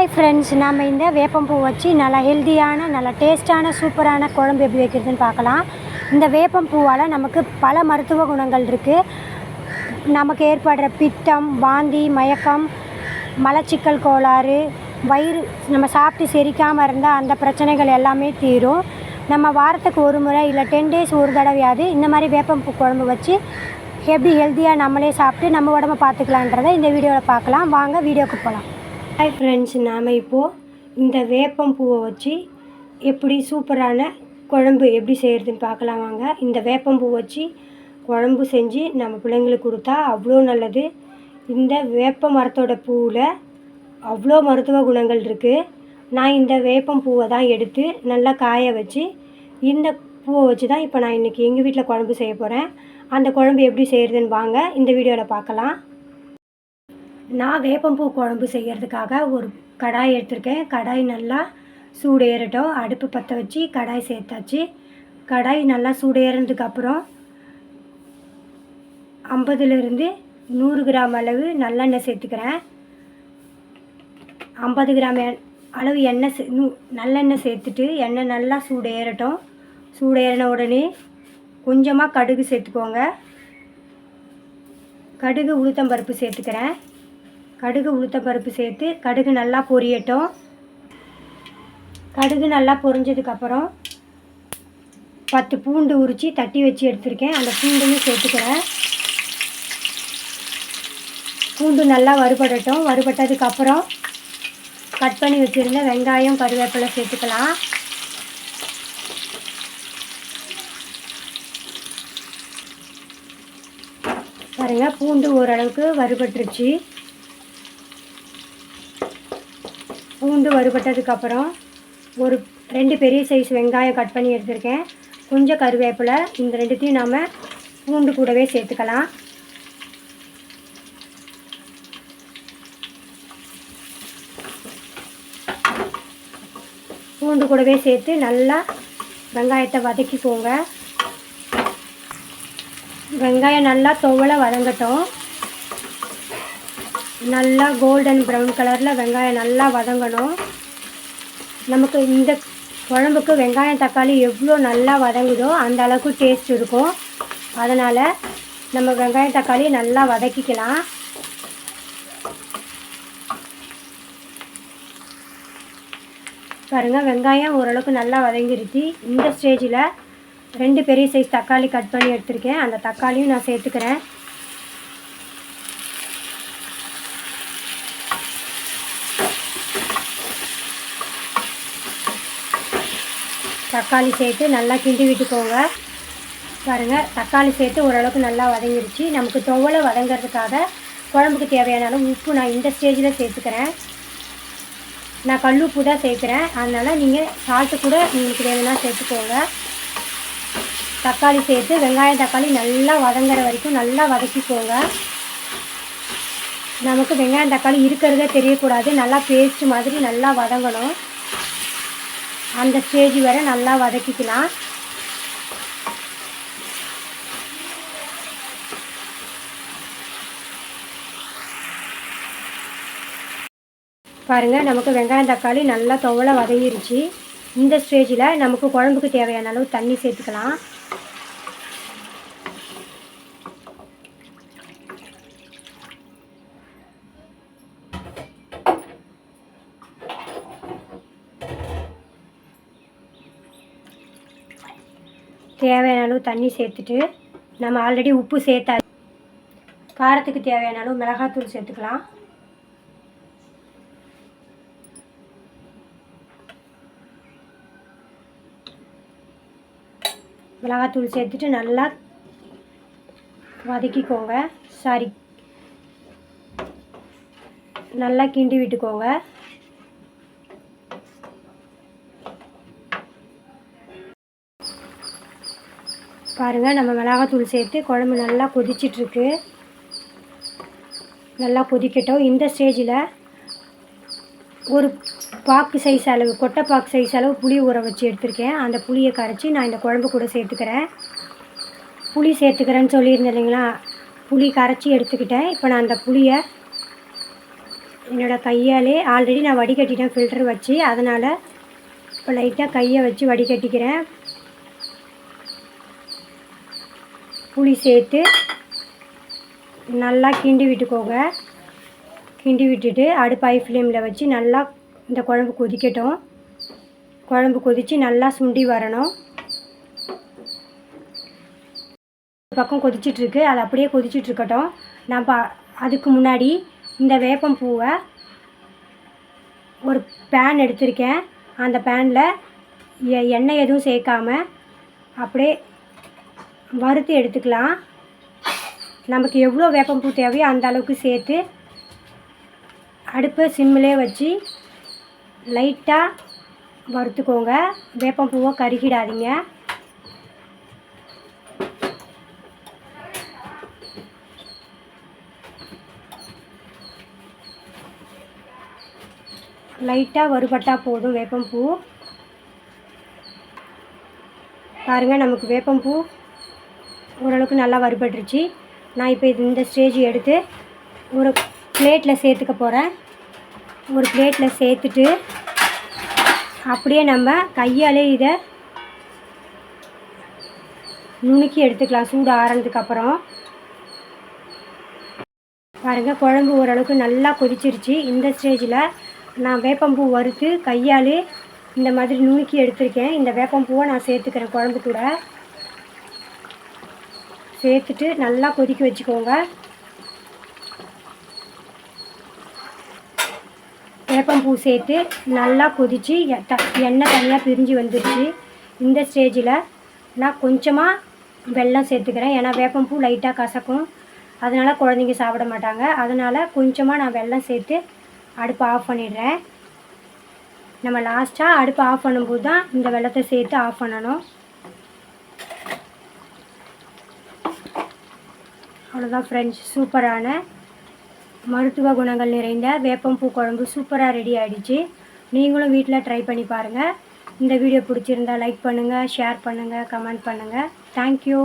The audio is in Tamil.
ஹாய் ஃப்ரெண்ட்ஸ் நம்ம இந்த வேப்பம்பூ வச்சு நல்லா ஹெல்த்தியான நல்லா டேஸ்ட்டான சூப்பரான குழம்பு எப்படி வைக்கிறதுன்னு பார்க்கலாம். இந்த வேப்பம்பூவால் நமக்கு பல மருத்துவ குணங்கள் இருக்குது நமக்கு ஏற்படுற பித்தம் வாந்தி மயக்கம் மலச்சிக்கல் கோளாறு வயிறு நம்ம சாப்பிட்டு செரிக்காமல் இருந்தால் அந்த பிரச்சனைகள் எல்லாமே தீரும். நம்ம வாரத்துக்கு ஒரு முறை இல்லை டென் டேஸ் ஒரு தடவையாவது இந்த மாதிரி வேப்பம்பூ குழம்பு வச்சு எப்படி ஹெல்த்தியாக நம்மளே சாப்பிட்டு நம்ம உடம்ப பார்த்துக்கலான்றதை இந்த வீடியோவில் பார்க்கலாம். வாங்க வீடியோக்கு போகலாம் ஹாய் ஃப்ரெண்ட்ஸ் நாம் இப்போது இந்த வேப்பம் பூவை வச்சு எப்படி சூப்பரான குழம்பு எப்படி செய்கிறதுன்னு பார்க்கலாம் வாங்க. இந்த வேப்பம் பூ வச்சு குழம்பு செஞ்சு நம்ம பிள்ளைங்களுக்கு கொடுத்தா அவ்வளோ நல்லது. இந்த வேப்ப மரத்தோட பூவில் அவ்வளோ மருத்துவ குணங்கள் இருக்குது நான் இந்த வேப்பம் பூவை தான் எடுத்து நல்லா காய வச்சு இந்த பூவை வச்சு தான் இப்போ நான் இன்றைக்கி எங்கள் வீட்டில் குழம்பு செய்ய போகிறேன் அந்த குழம்பு எப்படி செய்கிறதுன்னு வாங்க. இந்த வீடியோவில் பார்க்கலாம். நான் வேப்பம்பூ குழம்பு செய்கிறதுக்காக ஒரு கடாய் எடுத்திருக்கேன். கடாய் நல்லா சூடு ஏறட்டும் அடுப்பு பற்ற வச்சு கடாய் சேர்த்தாச்சு. கடாய் நல்லா சூடு ஏறினதுக்கப்புறம் ஐம்பதுலேருந்து நூறு கிராம் அளவு நல்லெண்ணெய் சேர்த்துக்கிறேன். ஐம்பது கிராம் அளவு எண்ணெய் சே நூ நல்லெண்ணெய் சேர்த்துட்டு எண்ணெய் நல்லா சூடு ஏறட்டும் சூடு ஏறின உடனே கொஞ்சமாக கடுகு சேர்த்துக்கோங்க. கடுகு உளுத்தம்பருப்பு சேர்த்துக்கிறேன். கடுகு உளுத்தம் பருப்பு சேர்த்து கடுகு நல்லா பொரியட்டும். கடுகு நல்லா பொரிஞ்சதுக்கப்புறம் பத்து பூண்டு உரித்து தட்டி வச்சு எடுத்திருக்கேன். அந்த பூண்டையும் சேர்த்துக்கிறேன். பூண்டு நல்லா வறுபடட்டும். வறுபட்டதுக்கப்புறம் கட் பண்ணி வச்சுருந்த வெங்காயம் கருவேப்பிலை சேர்த்துக்கலாம். பாருங்கள் பூண்டு ஓரளவுக்கு வறுபட்டுருச்சு. பூண்டு வறுபட்டதுக்கப்புறம் ஒரு ரெண்டு பெரிய சைஸ் வெங்காயம் கட் பண்ணி எடுத்திருக்கேன். கொஞ்சம் கருவேப்பிலை இந்த ரெண்டுத்தையும் நாம் பூண்டு கூடவே சேர்த்துக்கலாம். பூண்டு கூடவே சேர்த்து நல்லா வெங்காயத்தை வதக்கிக்கோங்க. வெங்காயம் நல்லா துவலை வதங்கட்டும். நல்லா கோல்டன் ப்ரௌன் கலரில் வெங்காயம் நல்லா வதங்கணும். நமக்கு இந்த குழம்புக்கு வெங்காயம் தக்காளி எவ்வளோ நல்லா வதங்குதோ அந்த அளவுக்கு டேஸ்ட் இருக்கும். அதனால் நம்ம வெங்காயம் தக்காளி நல்லா வதக்கிக்கலாம். பாருங்கள் வெங்காயம் ஓரளவுக்கு நல்லா வதங்கிருச்சு. இந்த ஸ்டேஜில் ரெண்டு பெரிய சைஸ் தக்காளி கட் பண்ணி எடுத்திருக்கேன். அந்த தக்காளியும் நான் சேர்த்துக்கிறேன். தக்காளி சேர்த்து நல்லா கிண்டி விட்டுக்கோங்க. பாருங்கள் தக்காளி சேர்த்து ஓரளவுக்கு நல்லா வதங்கிடுச்சு நமக்கு துவலை வதங்கிறதுக்காக குழம்புக்கு தேவையான அளவு உப்பு நான் இந்த ஸ்டேஜில் சேர்த்துக்கிறேன். நான் கல் உப்பு தான் சேர்க்குறேன். அதனால் நீங்கள் சால்ட்டு கூட உங்களுக்கு வேணும்னா சேர்த்துக்கோங்க. தக்காளி சேர்த்து வெங்காயம் தக்காளி நல்லா வதங்குற வரைக்கும் நல்லா வதக்கிக்கோங்க. நமக்கு வெங்காயம் தக்காளி இருக்கிறதே தெரியக்கூடாது. நல்லா பேஸ்ட் மாதிரி நல்லா வதங்கணும். அந்த ஸ்டேஜ் வரை நல்லா வதக்கிக்கலாம். பாருங்கள் நமக்கு வெங்காயம் தக்காளி நல்லா துவலை வதங்கிருச்சு. இந்த ஸ்டேஜில் நமக்கு குழம்புக்கு தேவையான அளவு தண்ணி சேர்த்துக்கலாம். தேவையான அளவு தண்ணி சேர்த்துட்டு நம்ம ஆல்ரெடி உப்பு சேர்த்தா காரத்துக்கு தேவையான அளவு மிளகாத்தூள் சேர்த்துக்கலாம். மிளகாத்தூள் சேர்த்துட்டு நல்லா வதக்கிக்கோங்க. சாரி நல்லா கிண்டி விட்டுக்கோங்க. பாருங்கள் நம்ம மிளகாத்தூள் சேர்த்து குழம்பு நல்லா கொதிச்சிட்ருக்கு. நல்லா கொதிக்கட்டும். இந்த ஸ்டேஜில் ஒரு பாக்கு சைஸ் அளவு கொட்டை பாக்கு சைஸ் அளவு புளி ஊற வச்சு எடுத்திருக்கேன். அந்த புளியை கரைச்சி நான் இந்த குழம்பு கூட சேர்த்துக்கிறேன். புளி சேர்த்துக்கிறேன்னு சொல்லியிருந்தேன் இல்லைங்களா? புளி கரைச்சி எடுத்துக்கிட்டேன். இப்போ நான் அந்த புளியை என்னோடய கையாலே ஆல்ரெடி நான் வடிகட்டிட்டேன் ஃபில்டர் வச்சு. அதனால் இப்போ லைட்டாக கையை வச்சு வடிகட்டிக்கிறேன். புளி சேர்த்து நல்லா கிண்டி விட்டுக்கோங்க. கிண்டி விட்டுட்டு அடுப்பு ஐ ஃப்ளேமில் வச்சு நல்லா இந்த குழம்பு கொதிக்கட்டும். குழம்பு கொதித்து நல்லா சுண்டி வரணும். ஒரு பக்கம் கொதிச்சிட்ருக்கு அது அப்படியே கொதிச்சிட்டு இருக்கட்டும். அதுக்கு முன்னாடி இந்த வேப்பம் பூவை ஒரு பேன் எடுத்திருக்கேன். அந்த பேனில் எண்ணெய் எதுவும் சேர்க்காம அப்படியே வறுத்து எடுத்துக்கலாம். நமக்கு எவ்வளோ வேப்பம்பூ தேவையோ அந்த அளவுக்கு சேர்த்து அடுப்பை சிம்மிலே வச்சு லைட்டாக வறுத்துக்கோங்க. வேப்பம்பூவை கருகிடாதீங்க. லைட்டாக வறுபட்டால் போதும் வேப்பம்பூ. பாருங்கள் நமக்கு வேப்பம்பூ ஓரளவுக்கு நல்லா வறுபட்டுருச்சு. நான் இப்போ இது இந்த ஸ்டேஜ் எடுத்து ஒரு பிளேட்டில் சேர்த்துக்க போகிறேன் ஒரு பிளேட்டில் சேர்த்துட்டு அப்படியே நம்ம கையாலே இதை நுணுக்கி எடுத்துக்கலாம். சூடு ஆறுனதுக்கு அப்புறம். பாருங்கள் குழம்பு ஓரளவுக்கு நல்லா கொதிச்சிருச்சு. இந்த ஸ்டேஜில் நான் வேப்பம்பூ வறுத்து கையாலே இந்த மாதிரி நுணுக்கி எடுத்திருக்கேன். இந்த வேப்பம்பூவை நான் சேர்த்துக்கிறேன் குழம்பு கூட. சேர்த்துட்டு நல்லா கொதிக்க வச்சுக்கோங்க. வேப்பம்பூ சேர்த்து நல்லா கொதித்து எண்ணெய் தனியாக பிரிஞ்சு வந்துடுச்சு இந்த ஸ்டேஜில் நான் கொஞ்சமாக வெல்லம் சேர்த்துக்கிறேன். ஏன்னா வேப்பம்பூ லைட்டாக கசக்கும். அதனால் குழந்தைங்க சாப்பிட மாட்டாங்க. அதனால் கொஞ்சமாக நான் வெள்ளம் சேர்த்து அடுப்பை ஆஃப் பண்ணிடுறேன். நம்ம லாஸ்ட்டாக அடுப்பை ஆஃப் பண்ணும்போது தான் இந்த வெள்ளத்தை சேர்த்து ஆஃப் பண்ணணும். அவ்வளோதான் ஃப்ரெண்ட்ஸ் சூப்பரான மருத்துவ குணங்கள் நிறைந்த வேப்பம்பூ குழம்பு சூப்பராக ரெடி ஆகிடுச்சு நீங்களும் வீட்டில் ட்ரை பண்ணி பாருங்கள் இந்த வீடியோ பிடிச்சிருந்தா லைக் பண்ணுங்கள் ஷேர் பண்ணுங்கள் கமெண்ட் பண்ணுங்கள் தேங்க்யூ